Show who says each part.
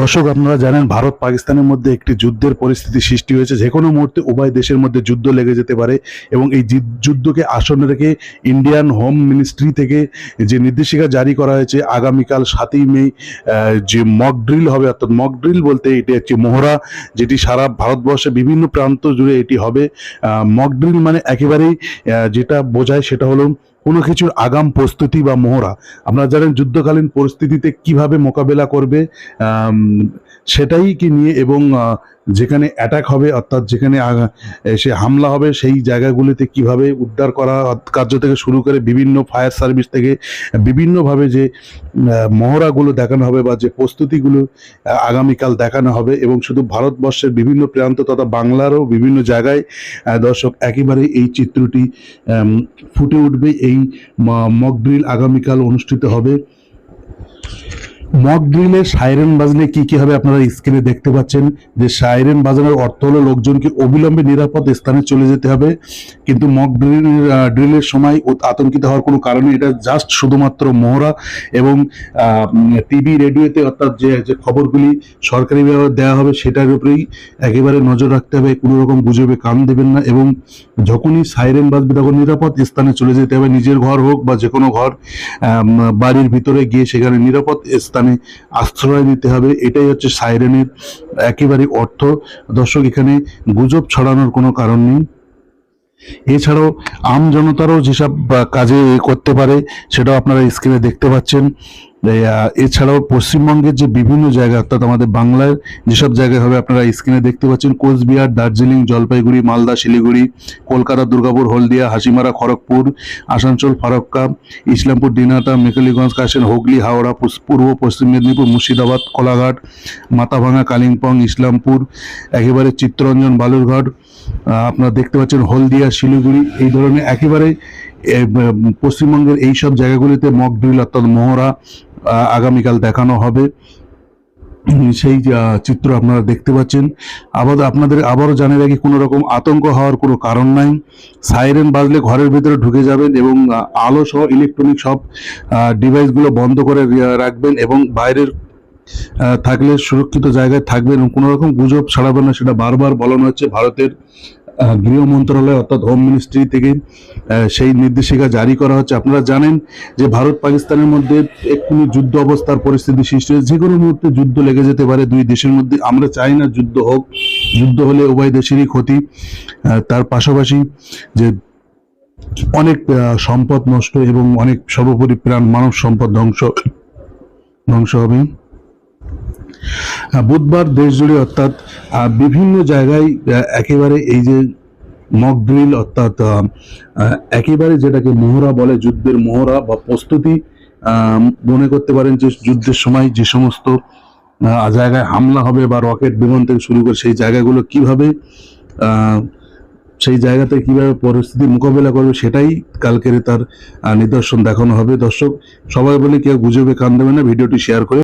Speaker 1: দর্শক, আপনারা জানেন ভারত পাকিস্তানের মধ্যে একটি যুদ্ধের পরিস্থিতি সৃষ্টি হয়েছে। যে কোনো মুহূর্তে উভয় দেশের মধ্যে যুদ্ধ লেগে যেতে পারে এবং এই যুদ্ধকে আসনে রেখে ইন্ডিয়ান হোম মিনিস্ট্রি থেকে যে নির্দেশিকা জারি করা হয়েছে, আগামীকাল সাতই মে যে মক ড্রিল হবে, অর্থাৎ মক ড্রিল বলতে এটি একটি মহড়া যেটি সারা ভারতবর্ষে বিভিন্ন প্রান্ত জুড়ে এটি হবে। মক ড্রিল মানে একেবারেই যেটা বোঝায় সেটা হলো কোনো কিছুর আগাম প্রস্তুতি বা মহড়া আপনারা জানেন যুদ্ধকালীন পরিস্থিতিতে কীভাবে মোকাবেলা করবে সেটাই কি নিয়ে এবং যেখানে অ্যাটাক হবে অর্থাৎ যেখানে এসে হামলা হবে সেই জায়গাগুলিতে কীভাবে উদ্ধার করা কার্য থেকে শুরু করে বিভিন্ন ফায়ার সার্ভিস থেকে বিভিন্নভাবে যে মহড়াগুলো দেখানো হবে বা যে প্রস্তুতিগুলো আগামীকাল দেখানো হবে এবং শুধু ভারতবর্ষের বিভিন্ন প্রান্ত তথা বাংলারও বিভিন্ন জায়গায় দর্শক, একেবারে এই চিত্রটি ফুটে উঠবে, এই মক ড্রিল আগামীকাল অনুষ্ঠিত হবে। মক ড্রিলে সাইরেন বাজলে কি কি হবে আপনারা স্ক্রিনে দেখতে পাচ্ছেন যে সাইরেন বাজানোর অর্থ হলো লোকজনকে অবিলম্বে নিরাপদ স্থানে চলে যেতে হবে। কিন্তু মক ড্রিল ড্রিলের সময় আতঙ্কিত হওয়ার কোনো কারণে এটা জাস্ট শুধুমাত্র মহড়া এবং টিভি রেডিওতে অর্থাৎ যে যে খবরগুলি সরকারিভাবে দেওয়া হবে সেটার উপরেই একেবারে নজর রাখতে হবে। কোনো রকম গুজবে কান দেবেন না এবং যখনই সাইরেন বাজবে তখন নিরাপদ স্থানে চলে যেতে হবে। নিজের ঘর হোক বা যে কোনো ঘর বাড়ির ভিতরে গিয়ে সেখানে নিরাপদ স্থানে আশ্রয় নিতে হবে। এটাই হচ্ছে সাইরেনের একেবারে অর্থ। দর্শক, এখানে গুজব ছড়ানোর কোনো কারণ নেই। এছাড়াও আম জনতারও যেসব কাজে করতে পারে, সেটাও আপনারা স্ক্রিনে দেখতে পাচ্ছেন। এছাড়াও পশ্চিমবঙ্গের যে বিভিন্ন জায়গা, অর্থাৎ আমাদের বাংলার যেসব জায়গায় হবে, আপনারা স্ক্রিনে দেখতে পাচ্ছেন, কোচবিহার, দার্জিলিং, জলপাইগুড়ি, মালদা, শিলিগুড়ি, কলকাতা, দুর্গাপুর, হলদিয়া, হাসিমারা, খড়গপুর, আসানসোল, ফারাক্কা, ইসলামপুর দিনাটা মেকালিগঞ্জ কাশেন হুগলি, হাওড়া পূর্ব, পশ্চিম মেদিনীপুর, মুর্শিদাবাদ, কোলাঘাট মাথাভাঙা কালিম্পং, ইসলামপুর, একেবারে চিত্তরঞ্জন, বালুরঘাট আপনারা দেখতে পাচ্ছেন হলদিয়া, শিলিগুড়ি, এই ধরনের একেবারে পশ্চিমবঙ্গের এই সব জায়গাগুলিতে মক ড্রিল অর্থাৎ মহড়া আগামীকাল দেখানো হবে। সেই চিত্র আপনারা দেখতে পাচ্ছেন। আবার আপনাদের আবারও জানিয়ে রাখি, কোনো রকম আতঙ্ক হওয়ার কোনো কারণ নাই। সাইরেন বাজলে ঘরের ভিতরে ঢুকে যাবেন এবং আলো সহ ইলেকট্রনিক সব ডিভাইসগুলো বন্ধ করে রাখবেন এবং বাইরের থাকলে সুরক্ষিত জায়গায় থাকবেন এবং কোনো রকম গুজব ছড়াবেন না, সেটা বারবার বলানো হচ্ছে। ভারতের গৃহ মন্ত্রণালয় অর্থাৎ হোম মিনিস্ট্রি থেকে সেই নির্দেশিকা জারি করা হচ্ছে। আপনারা জানেন যে ভারত পাকিস্তানের মধ্যে এক্ষুনি যুদ্ধ অবস্থার পরিস্থিতি সৃষ্টি হয়েছে। যে কোনো মুহূর্তে যুদ্ধ লেগে যেতে পারে দুই দেশের মধ্যে। আমরা চাই না যুদ্ধ হোক। যুদ্ধ হলে উভয় দেশেরই ক্ষতি। তার পাশাপাশি যে অনেক সম্পদ নষ্ট এবং অনেক সর্বোপরি প্রাণ মানব সম্পদ ধ্বংস ধ্বংস হবে। বুধবার দেশ জুড়ে অর্থাৎ বিভিন্ন জায়গায় একেবারে এই যে মক ড্রিল অর্থাৎ একেবারে যেটাকে মোহরা বলে, যুদ্ধের মোহরা বা প্রস্তুতি মনে করতে পারেন যে যুদ্ধের সময় যে সমস্ত জায়গায় হামলা হবে বা রকেট বিমান থেকে শুরু করে সেই জায়গাগুলো কীভাবে সেই জায়গাতে কীভাবে পরিস্থিতি মোকাবেলা করবে সেটাই কালকের তার নিদর্শন দেখানো হবে। দর্শক, সবাই বলে কেউ গুজবে, কান দেবে না, ভিডিওটি শেয়ার করে